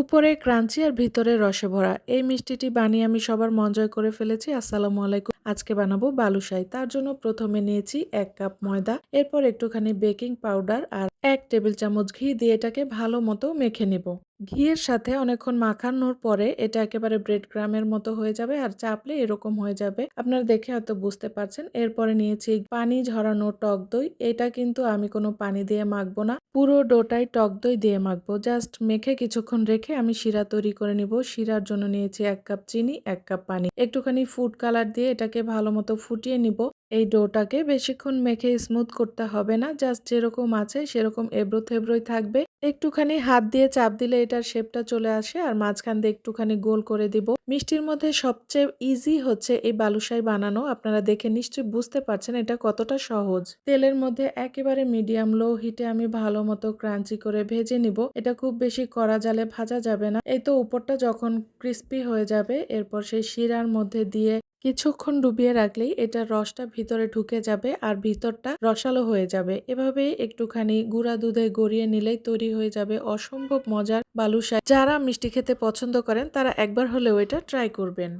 উপরে ক্রাঞ্চি আর ভিতরে রসে ভরা। এই মিষ্টিটি বানিয়ে আমি সবার মন জয় করে ফেলেছি। আসসালামু আলাইকুম। আজকে বানাবো বালুশাই তার জন্য প্রথমে নিয়েছি এক কাপ ময়দা, এরপর একটুখানি বেকিং পাউডার আর এক টেবিল চামচ ঘি দিয়ে এটাকে ভালো মতো মেখে নিব। ঘিয়ের সাথে অনেকক্ষণ মাখানোর পরে এটা একেবারে ব্রেড ক্রামের মতো হয়ে যাবে আর চাপলে এরকম হয়ে যাবে। আপনারা দেখে হয়তো বুঝতে পারছেন। এরপরে নিয়েছি পানি ঝরানো টক দই। এটা কিন্তু আমি কোনো পানি দিয়ে মাখবো না। পুরো ডোটাই টক দই দিয়ে মাখবো। জাস্ট মেখে কিছুক্ষণ রেখে আমি শিরা তৈরি করে নিব। শিরার জন্য নিয়েছি এক কাপ চিনি, এক কাপ পানি। একটুখানি ফুড কালার দিয়ে এটাকে ভালো মতো ফুটিয়ে নিব। এই ডোটাকে বেশিক্ষণ মেখে স্মুথ করতে হবে না। জাস্ট যেরকম আছে সেরকম এবড়ো থেবড়োই থাকবে। একটুখানি হাত দিয়ে চাপ দিলে এটার শেপটা চলে আসে আর মাঝখান দিয়ে একটুখানি গোল করে দিব। মিষ্টির মধ্যে সবচেয়ে ইজি হচ্ছে এই বালুশাই বানানো। আপনারা দেখে নিশ্চয়ই বুঝতে পারছেন এটা কতটা সহজ। তেলের মধ্যে একেবারে মিডিয়াম লো হিটে আমি ভালো মতো ক্রাঞ্চি করে ভেজে নিব। এটা খুব বেশি কড়া জালে ভাজা যাবে না। এই তো উপরটা যখন ক্রিস্পি হয়ে যাবে, এরপর সেই শিরার মধ্যে দিয়ে কিছুক্ষণ ডুবিয়ে রাখলেই এটার রসটা ভিতরে ঢুকে যাবে আর ভিতরটা রসালো হয়ে যাবে। এভাবে একটুখানি গুঁড়া দুধে গড়িয়ে নিলেই তৈরি হয়ে যাবে অসম্ভব মজার বালুশাই যারা মিষ্টি খেতে পছন্দ করেন, তারা একবার হলেও এটা ট্রাই করবেন।